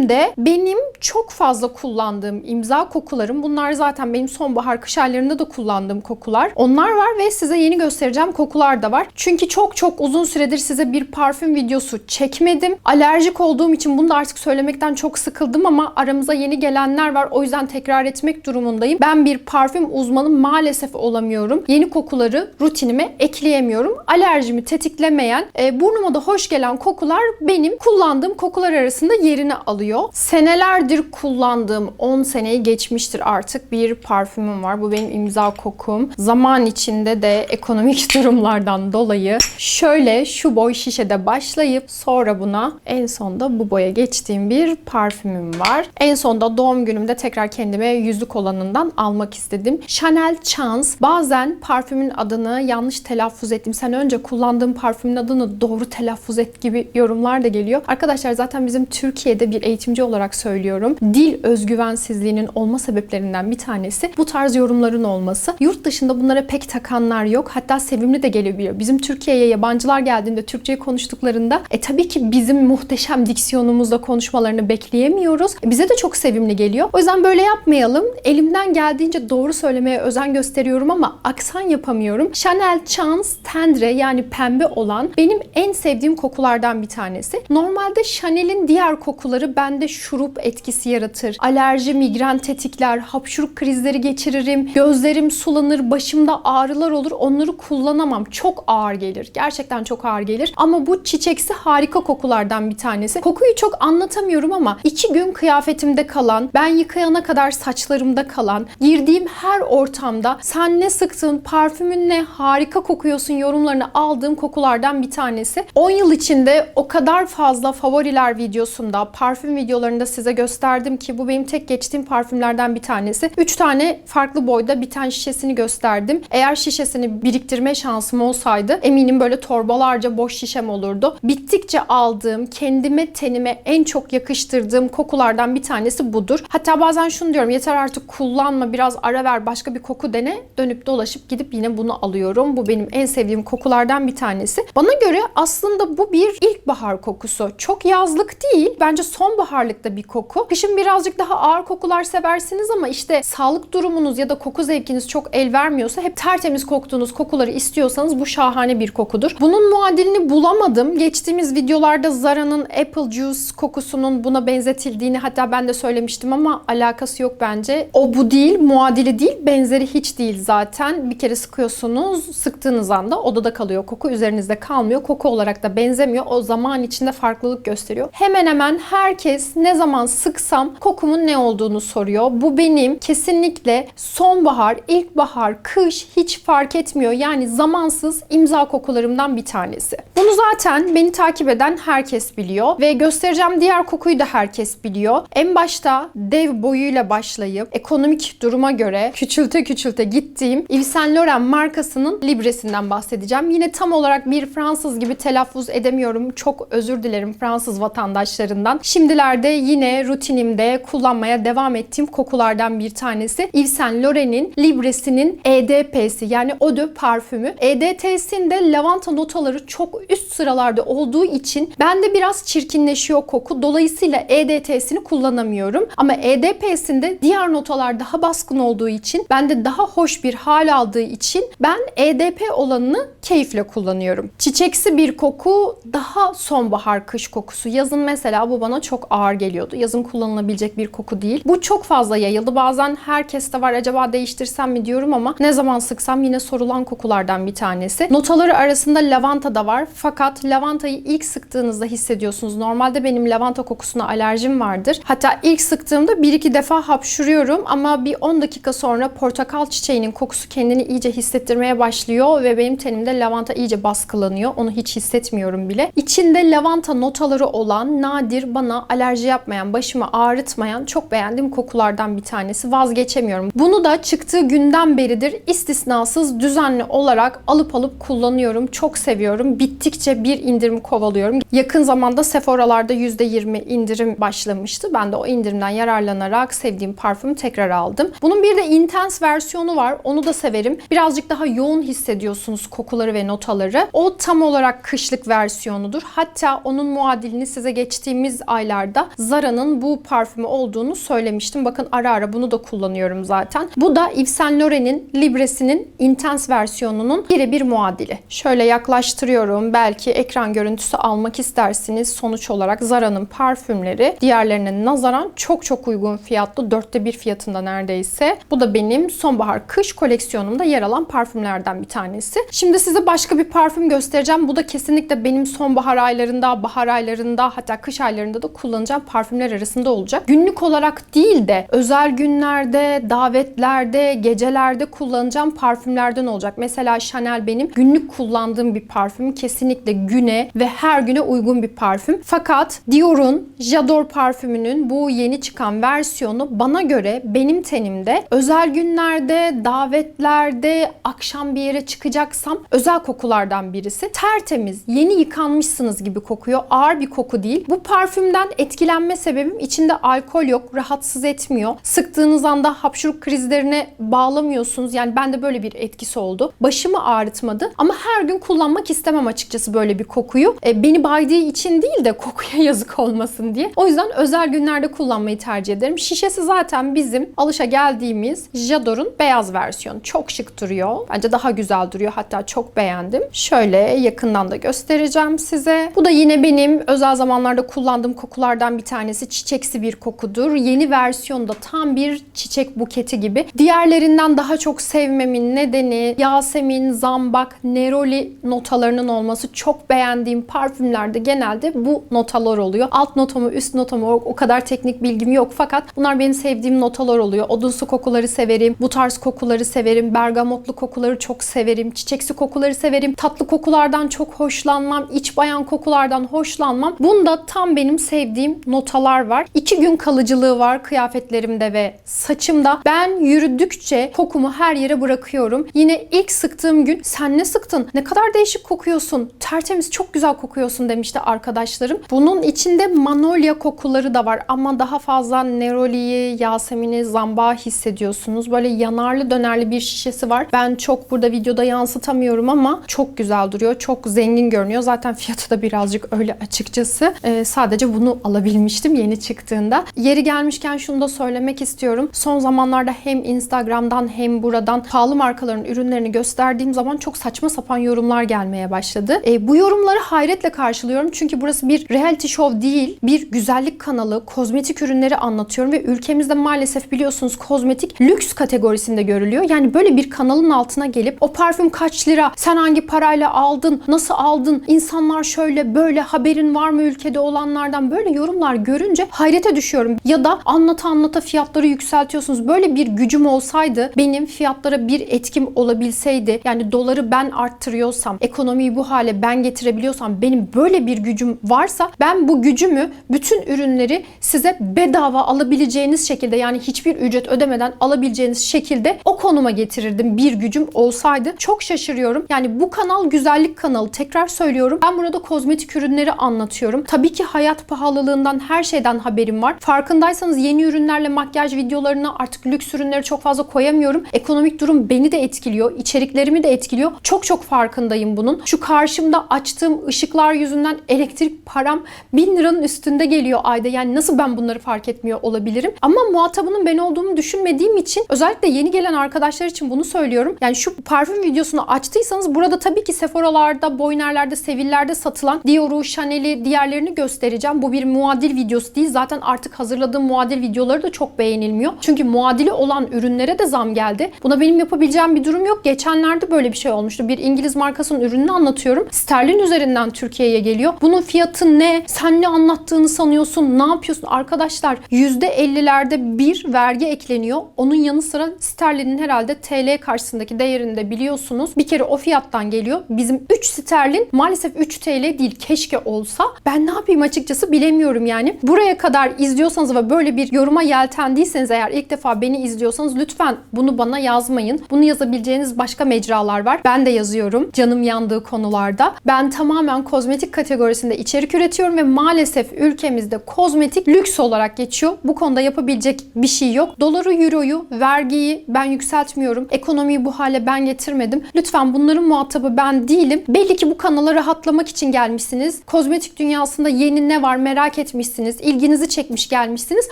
Elimde benim çok fazla kullandığım imza kokularım. Bunlar zaten benim sonbahar kış aylarında da kullandığım kokular. Onlar var ve size yeni göstereceğim kokular da var. Çünkü çok çok uzun süredir size bir parfüm videosu çekmedim. Alerjik olduğum için bunu da artık söylemekten çok sıkıldım ama aramıza yeni gelenler var. O yüzden tekrar etmek durumundayım. Ben bir parfüm uzmanı maalesef olamıyorum. Yeni kokuları rutinime ekleyemiyorum. Alerjimi tetiklemeyen, e, burnuma da hoş gelen kokular benim kullandığım kokular arasında yerini alıyor. Senelerdir kullandığım 10 seneyi geçmiştir artık bir parfümüm var. Bu benim imza kokum. Zaman içinde de ekonomik durumlardan dolayı şöyle şu boy şişede başlayıp sonra buna en sonda bu boya geçtiğim bir parfümüm var. En sonda doğum günümde tekrar kendime yüzük olanından almak istedim. Chanel Chance. Bazen parfümün adını yanlış telaffuz ettim. Sen önce kullandığım parfümün adını doğru telaffuz et gibi yorumlar da geliyor. Arkadaşlar zaten bizim Türkiye'de bir eğitimci olarak söylüyorum. Dil özgüvensizliğinin olma sebeplerinden bir tanesi bu tarz yorumların olması. Yurt dışında bunlara pek takanlar yok. Hatta sevimli de gelebiliyor. Bizim Türkiye'ye yabancılar geldiğinde Türkçeyi konuştuklarında e tabii ki bizim muhteşem diksiyonumuzla konuşmalarını bekleyemiyoruz. E, bize de çok sevimli geliyor. O yüzden böyle yapmayalım. Elimden geldiğince doğru söylemeye özen gösteriyorum ama aksan yapamıyorum. Chanel Chance Tendre yani pembe olan benim en sevdiğim kokulardan bir tanesi. Normalde Chanel'in diğer kokuları bende şurup etkisi yaratır. Alerji, migren tetikler, hapşuruk krizleri geçiririm. Gözlerim sulanır, başımda ağrılar olur. Onları kullanamam. Çok ağır gelir. Gerçekten çok ağır gelir. Ama bu çiçeksi harika kokulardan bir tanesi. Kokuyu çok anlatamıyorum ama iki gün kıyafetimde kalan, ben yıkayana kadar saçlarımda kalan, girdiğim her ortamda sen ne sıktın, parfümün ne, harika kokuyorsun yorumlarını aldığım kokulardan bir tanesi. 10 yıl içinde o kadar fazla favoriler videosunda, parfüm videolarında size gösterdim ki bu benim tek geçtiğim parfümlerden bir tanesi. 3 tane farklı boyda bir tane şişesini gösterdim. Eğer şişesini biriktirme şansım olsaydı eminim böyle torbalarca boş şişem olurdu. Bittikçe aldığım, kendime tenime en çok yakıştırdığım kokulardan bir tanesi budur. Hatta bazen şunu diyorum yeter artık kullanma biraz ara ver başka bir koku dene. Dönüp dolaşıp gidip yine bunu alıyorum. Bu benim en sevdiğim kokulardan bir tanesi. Bana göre aslında bu bir ilkbahar kokusu. Çok yazlık değil. Bence sonbaharlık da bir koku. Kışın birazcık daha ağır kokular seversiniz ama işte sağlık durumunuz ya da koku zevkiniz çok el vermiyorsa hep tertemiz koktuğunuz kokuları istiyorsanız bu şahane bir kokudur. Bunun muadilini bulamadım. Geçtiğimiz videolarda Zara'nın Apple Juice kokusunun buna benzetildiğini hatta ben de söylemiştim ama alakası yok bence. O bu değil, muadili değil, benzeri hiç değil zaten. Bir kere sıkıyorsunuz, sıktığınız anda odada kalıyor koku, üzerinizde kalmıyor. Koku olarak da benzemiyor. O zaman içinde farklılık gösteriyor. Hemen hemen herkes ne zaman sıksam kokumun ne olduğunu soruyor. Bu benim kesinlikle sonbahar, ilkbahar, kış hiç fark etmiyor. Yani zamansız imza kokularımdan bir tanesi. Bunu zaten beni takip eden herkes biliyor ve göstereceğim diğer kokuyu da herkes biliyor. En başta dev boyuyla başlayıp ekonomik duruma göre küçülte küçülte gittiğim Yves Saint Laurent markasının Libre'sinden bahsedeceğim. Yine tam olarak bir Fransız gibi telaffuz edemiyorum. Çok özür dilerim Fransız vatandaşlarından. Şimdilerde yine rutinimde kullanmaya devam ettiğim kokulardan bir tanesi Yves Saint Laurent'in Libre'sinin EDP'si yani Eau de parfümü. EDT'sinde lavanta notaları çok üst sıralarda olduğu için bende biraz çirkinleşiyor koku. Dolayısıyla EDT'sini kullanamıyorum. Ama EDP'sinde diğer notalar daha baskın olduğu için bende daha hoş bir hal aldığı için ben EDP olanını keyifle kullanıyorum. Çiçeksi bir koku daha sonbahar kış kokusu. Yazın mesela bu bana çok ağır geliyordu. Yazın kullanılabilecek bir koku değil. Bu çok fazla yayıldı. Bazen herkeste var acaba değiştirsem mi diyorum ama ne zaman sıksam yine sorulan kokulardan bir tanesi. Notaları arasında lavanta da var. Fakat lavantayı ilk sıktığınızda hissediyorsunuz. Normalde benim lavanta kokusuna alerjim vardır. Hatta ilk sıktığımda 1-2 defa hapşuruyorum ama bir 10 dakika sonra portakal çiçeğinin kokusu kendini iyice hissettirmeye başlıyor ve benim tenimde lavanta iyice baskılanıyor. Onu hiç hissetmiyorum bile. İçinde lavanta notaları olan nadir bana alerji yapmayan, başımı ağrıtmayan çok beğendiğim kokulardan bir tanesi. Vazgeçemiyorum. Bunu da çıktığı günden beridir istisnasız düzenli olarak alıp alıp kullanıyorum. Çok seviyorum. Bittikçe bir indirim kovalıyorum. Yakın zamanda Sephora'larda %20 indirim başlamıştı. Ben de o indirimden yararlanarak sevdiğim parfümü tekrar aldım. Bunun bir de intense versiyonu var. Onu da severim. Birazcık daha yoğun hissediyorsunuz kokuları ve notaları. O tam olarak kışlık versiyonudur. Hatta onun muadilini size geçtiğimiz aylarda Zara'nın bu parfümü olduğunu söylemiştim. Bakın ara ara bunu da kullanıyorum zaten. Bu da Yves Saint Laurent'in Libres'inin Intense versiyonunun birebir muadili. Şöyle yaklaştırıyorum. Belki ekran görüntüsü almak istersiniz. Sonuç olarak Zara'nın parfümleri diğerlerine nazaran çok çok uygun fiyatlı. Dörtte bir fiyatında neredeyse. Bu da benim sonbahar kış koleksiyonumda yer alan parfümlerden bir tanesi. Şimdi size başka bir parfüm göstereceğim. Bu da kesinlikle benim sonbahar aylarında, bahar aylarında hatta kış aylarında da kullanacağım parfümler arasında olacak. Günlük olarak değil de özel günlerde, davetlerde, gecelerde kullanacağım parfümlerden olacak. Mesela Chanel benim günlük kullandığım bir parfüm. Kesinlikle güne ve her güne uygun bir parfüm. Fakat Dior'un J'adore parfümünün bu yeni çıkan versiyonu bana göre benim tenimde özel günlerde, davetlerde, akşam bir yere çıkacaksam özel kokulardan birisi. Tertemiz, yeni yıkanmışsınız gibi kokuyor. Ağır bir koku değil. Bu parfümden etkilenme sebebim içinde alkol yok, rahatsız etmiyor. Sıktığınız anda hapşuruk krizlerine bağlamıyorsunuz. Yani bende böyle bir etkisi oldu. Başımı ağrıtmadı ama her gün kullanmak istemem açıkçası böyle bir kokuyu. E, beni baydığı için değil de kokuya yazık olmasın diye. O yüzden özel günlerde kullanmayı tercih ederim. Şişesi zaten bizim alışa geldiğimiz J'adore'un beyaz versiyonu. Çok şık duruyor. Bence daha güzel duruyor. Hatta çok beğendim. Şöyle yakından da göstereceğim size. Bu da yine benim özel zamanlarda kullandığım kokulardan bir tanesi. Çiçeksi bir kokudur. Yeni versiyonda tam bir çiçek buketi gibi. Diğerlerinden daha çok sevmemin nedeni Yasemin, Zambak, Neroli notalarının olması. Çok beğendiğim parfümlerde genelde bu notalar oluyor. Alt notamı, üst notamı o, kadar teknik bilgim yok fakat bunlar benim sevdiğim notalar oluyor. Odunsu kokuları severim. Bu tarz kokuları severim. Bergamotlu kokuları çok severim. Çiçeksi kokuları severim. Tatlı kokulardan çok hoşlanmam. iç bayan kokulardan hoşlanmam. Bunda tam benim sevdiğim notalar var. İki gün kalıcılığı var kıyafetlerimde ve saçımda. Ben yürüdükçe kokumu her yere bırakıyorum. Yine ilk sıktığım gün sen ne sıktın? Ne kadar değişik kokuyorsun. Tertemiz çok güzel kokuyorsun demişti arkadaşlarım. Bunun içinde manolya kokuları da var ama daha fazla neroliyi, yasemini, zamba hissediyorsunuz. Böyle yanarlı dönerli bir şişesi var. Ben çok burada videoda yansıtamıyorum ama çok güzel duruyor. Çok zengin görünüyor. Zaten fiyatı da birazcık öyle açıkçası. Ee, sadece bunu alabilmiştim yeni çıktığında. Yeri gelmişken şunu da söylemek istiyorum. Son zamanlarda hem Instagram'dan hem buradan pahalı markaların ürünlerini gösterdiğim zaman çok saçma sapan yorumlar gelmeye başladı. Ee, bu yorumları hayretle karşılıyorum. Çünkü burası bir reality show değil. Bir güzellik kanalı. Kozmetik ürünleri anlatıyorum ve ülkemizde maalesef biliyorsunuz kozmetik lüks kategorisinde görülüyor. Yani böyle bir kanalın altına gelip o parfüm kaç lira? Sen hangi parayla aldın? Nasıl aldın? İnsanlar şöyle böyle haberin var mı ülkede olanlardan böyle yorumlar görünce hayrete düşüyorum. Ya da anlata anlata fiyatları yükseltiyorsunuz. Böyle bir gücüm olsaydı benim fiyatlara bir etkim olabilseydi yani doları ben arttırıyorsam ekonomiyi bu hale ben getirebiliyorsam benim böyle bir gücüm varsa ben bu gücümü bütün ürünleri size bedava alabileceğiniz şekilde yani hiçbir ücret ödemeden alabileceğiniz şekilde o konuma getirirdim bir gücüm olsaydı. Çok şaşırıyorum. Yani bu kanal güzellik kanalı. Tekrar söylüyorum. Ben burada kozmetik ürünleri anlatıyorum. Tabii ki hayat pahalılığından her şeyden haberim var. Farkındaysanız yeni ürünlerle makyaj videolarına artık lüks ürünleri çok fazla koyamıyorum. Ekonomik durum beni de etkiliyor. içeriklerimi de etkiliyor. Çok çok farkındayım bunun. Şu karşımda açtığım ışıklar yüzünden elektrik param 1000 liranın üstünde geliyor ayda. Yani nasıl ben bunları fark etmiyor olabilirim? Ama muhatabının ben olduğumu düşünmediğim için özellikle yeni gelen arkadaşlar için bunu söylüyorum. Yani şu parfüm videosunu açtıysanız burada tabii ki Sephora'larda, Boyner'lerde, Sevil'lerde satılan Dior'u, Chanel'i, diğerlerini göstereceğim. Bu bir muadil videosu değil. Zaten artık hazırladığım muadil videoları da çok beğenilmiyor. Çünkü muadili olan ürünlere de zam geldi. Buna benim yapabileceğim bir durum yok. Geçenlerde böyle bir şey olmuştu. Bir İngiliz markasının ürününü anlatıyorum. Sterlin üzerinden Türkiye'ye geliyor. Bunun fiyatı ne? Sen ne anlattığını sanıyorsun? Ne yapıyorsun? Arkadaşlar %50'lerde bir vergi ekleniyor. Onun yanı sıra sterlinin herhalde TL karşısındaki değerini de biliyorsunuz. Bir kere o fiyattan geliyor. Bizim 3 sterlin maalesef 3 TL değil. Keşke olsa. Ben ne yapayım açıkçası bilemiyorum yani. Buraya kadar izliyorsanız ve böyle bir yoruma yeltendiyseniz eğer ilk defa beni izliyorsanız lütfen bunu bana yazmayın. Bunu yazabileceğiniz başka mecralar var. Ben de yazıyorum. Canım yandığı konularda. Ben tamamen kozmetik kategorisinde içerik üretiyorum ve maalesef ülkemizde kozmetik lüks olarak geçiyor. Bu konuda yapabilecek bir şey yok. Doları, euroyu, vergiyi ben yükseltmiyorum. Ekonomiyi bu hale ben getirmedim. Lütfen bunların muhatabı ben değilim. Belli ki bu kanala rahatlamak için gelmişsiniz. Kozmetik dünyasında yeni ne var merak etmişsiniz, ilginizi çekmiş gelmişsiniz.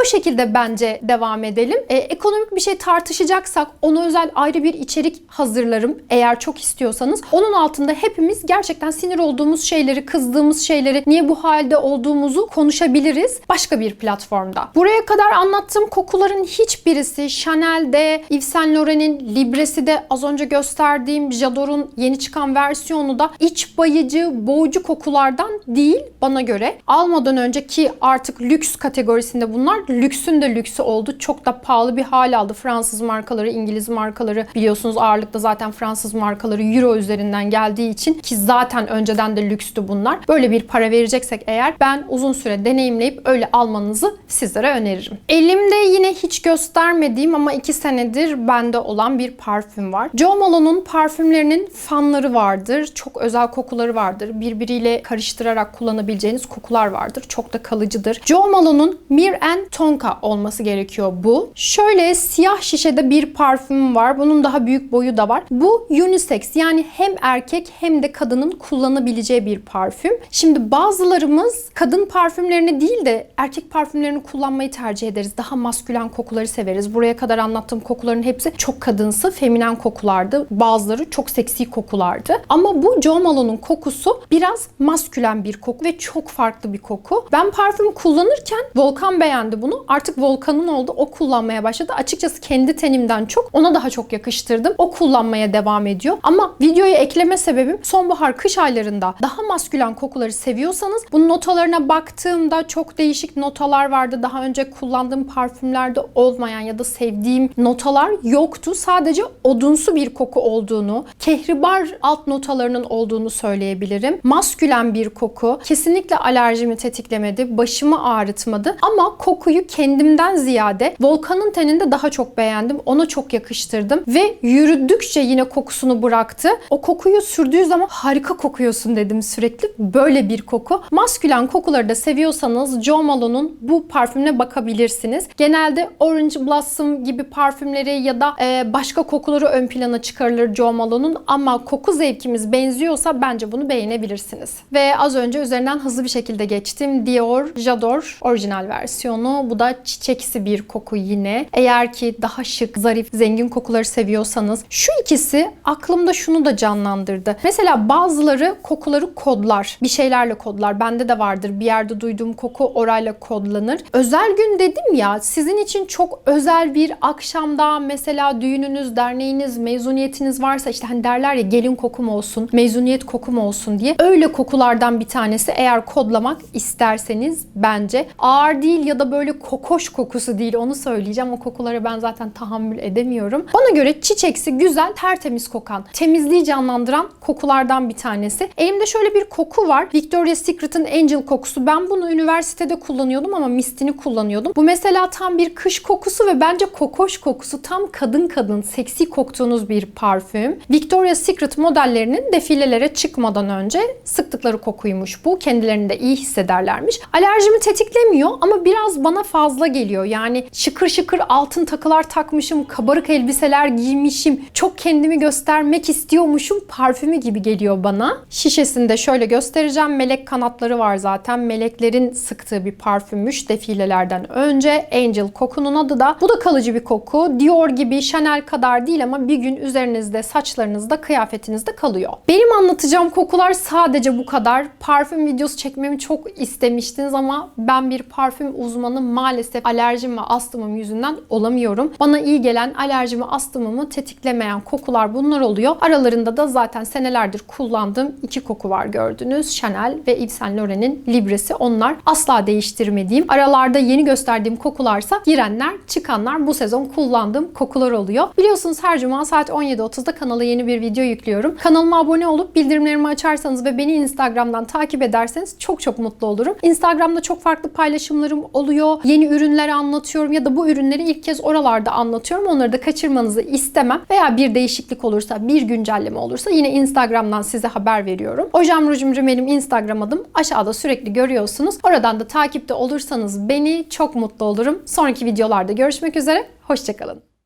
O şekilde bence devam edelim. E, ekonomik bir şey tartışacaksak ona özel ayrı bir içerik hazırlarım eğer çok istiyorsanız. Onun altında hepimiz gerçekten sinir olduğumuz şeyleri, kızdığımız şeyleri, niye bu halde olduğumuzu konuşabiliriz başka bir platformda. Buraya kadar anlattığım kokuların hiçbirisi Chanel'de, Yves Saint Laurent'in Libre'si de az önce gösterdiğim J'ador'un yeni çıkan versiyonu da iç bayıcı, boğucu kokulardan değil bana göre. Almadan önceki artık lüks kategorisinde bunlar. Lüksün de lüksü oldu. Çok da pahalı bir hal aldı. Fransız markaları, İngiliz markaları biliyorsunuz ağırlıkta zaten Fransız markaları Euro üzerinden geldiği için ki zaten önceden de lükstü bunlar. Böyle bir para vereceksek eğer ben uzun süre deneyimleyip öyle almanızı sizlere öneririm. Elimde yine hiç göstermediğim ama 2 senedir bende olan bir parfüm var. Jo Malone'un parfümlerinin fanları vardır. Çok özel kokuları vardır. Birbiriyle karıştırarak kullanabileceğiniz kokular vardır. Çok da kalıcıdır. Jo Malone'un Mir and Tonka olması gerekiyor bu. Şöyle siyah şişede bir parfüm var. Bunun daha büyük boyu da var. Bu unisex yani hem erkek hem de kadının kullanabileceği bir parfüm. Şimdi bazılarımız kadın parfümlerini değil de erkek parfümlerini kullanmayı tercih ederiz. Daha maskülen kokuları severiz. Buraya kadar anlattığım kokuların hepsi çok kadınsı, feminen kokulardı. Bazıları çok seksi kokulardı. Ama bu Jo Malone'un kokusu biraz maskülen bir koku ve çok farklı bir koku. Ben parfüm kullanırken Volkan beğendi bunu. Artık Volkan'ın oldu. O kullanmaya başladı. Açıkçası kendi tenimden çok ona daha çok yakıştırdım. O kullanmaya devam ediyor. Ama videoya ekleme sebebim sonbahar kış aylarında daha maskülen kokuları seviyorsanız bu notalarına baktığımda çok değişik notalar vardı. Daha önce kullandığım parfümlerde olmayan ya da sevdiğim notalar yoktu. Sadece odunsu bir koku olduğunu, kehribar alt notalarının olduğunu söyleyebilirim. Maskülen bir koku. Kesinlikle alerjimi tetiklemedi. Başımı ağrıtmadı. Ama kokuyu kendimden ziyade Volkan'ın teninde daha çok beğendim. Ona çok yakıştırdım. Ve yürüdükçe yine kokusunu bıraktı. O kokuyu sürdüğü zaman harika kokuyorsun dedim sürekli. Böyle bir koku. Maskülen kokuları da seviyorsanız Jo Malone'un bu parfümüne bakabilirsiniz. Genelde Orange Blossom gibi parfümleri ya da başka kokuları ön plana çıkarılır Jo Malone'un ama koku zevkimiz benziyorsa bence bunu beğenebilirsiniz. Ve az önce üzerinden hızlı bir şekilde geçtim. Dior J'adore orijinal versiyonu. Bu da çiçeksi bir koku yine. Eğer ki daha şık, zarif, zengin kokuları seviyorsanız şu ikisi aklımda şunu da canlandırdı. Mesela bazıları kokuları kodlar. Bir şeylerle kodlar. Bende de vardır. Bir yerde duyduğum koku orayla kodlanır. Özel gün dedim ya sizin için çok özel bir akşamda mesela düğününüz, derneğiniz, mezuniyetiniz varsa işte hani derler ya gelin kokum olsun, mezuniyet kokum olsun diye. Öyle kokulardan bir tanesi eğer kodlamak isterseniz bence ağır değil ya da böyle kokoş kokusu değil onu söyleyeceğim. O kokulara ben zaten tahammül edemiyorum. Bana göre çiçeksi, güzel, tertemiz kokan, temizliği canlandıran kokulardan bir tanesi. Elimde şöyle bir koku var. Victoria's Secret'ın Angel kokusu. Ben bunu üniversitede kullanıyordum ama mistini kullanıyordum. Bu mesela tam bir kış kokusu ve bence kokoş kokusu. Tam kadın kadın, seksi koktuğunuz bir parfüm. Victoria's Secret modellerinin defilelere çıkmadan önce sıktıkları kokuymuş bu. Kendilerini de iyi hissederlermiş. Alerjimi tetiklemiyor ama biraz bana fazla geliyor. Yani şıkır şıkır altın takılar takmışım, kabarık elbiseler giymişim, çok kendimi göstermek istiyormuşum parfümü gibi geliyor bana. Şişesinde şöyle göstereceğim. Melek kanatları var zaten. Meleklerin sıktığı bir parfümmüş defilelerden önce. Angel kokunun adı da. Bu da kalıcı bir koku. Dior gibi, Chanel kadar değil ama bir gün üzerinizde, saçlarınızda, kıyafetinizde kalıyor. Benim anlatacağım kokular sadece bu kadar. Parfüm videosu çekmemi çok istemiştiniz ama ben bir parfüm uzmanı maalesef alerjim ve astımım yüzünden olamıyorum. Bana iyi gelen alerjimi, astımımı tetiklemeyen kokular bunlar oluyor. Aralarında da zaten senelerdir kullandığım iki koku var gördünüz. Chanel ve Yves Saint Laurent'in Libre'si. Onlar asla değiştirmediğim. Aralarda yeni gösterdiğim kokularsa girenler, çıkanlar bu sezon kullandığım kokular oluyor. Biliyorsunuz her cuma saat 17.30'da kanala yeni bir video yüklüyorum. Kanalıma abone olup bildirimlerimi açarsanız ve beni Instagram'dan takip ederseniz çok çok mutlu olurum. Instagram'da çok farklı paylaşımlarım oluyor. Yeni ürünleri anlatıyorum ya da bu ürünleri ilk kez oralarda anlatıyorum. Onları da kaçırmanızı istemem. Veya bir değişiklik olursa, bir güncelleme olursa yine Instagram'dan size haber veriyorum. Ojam Rujum benim Instagram adım. Aşağıda sürekli görüyorsunuz. Oradan da takipte olursanız beni çok mutlu olurum. Sonraki videolarda görüşmek üzere. Hoşçakalın.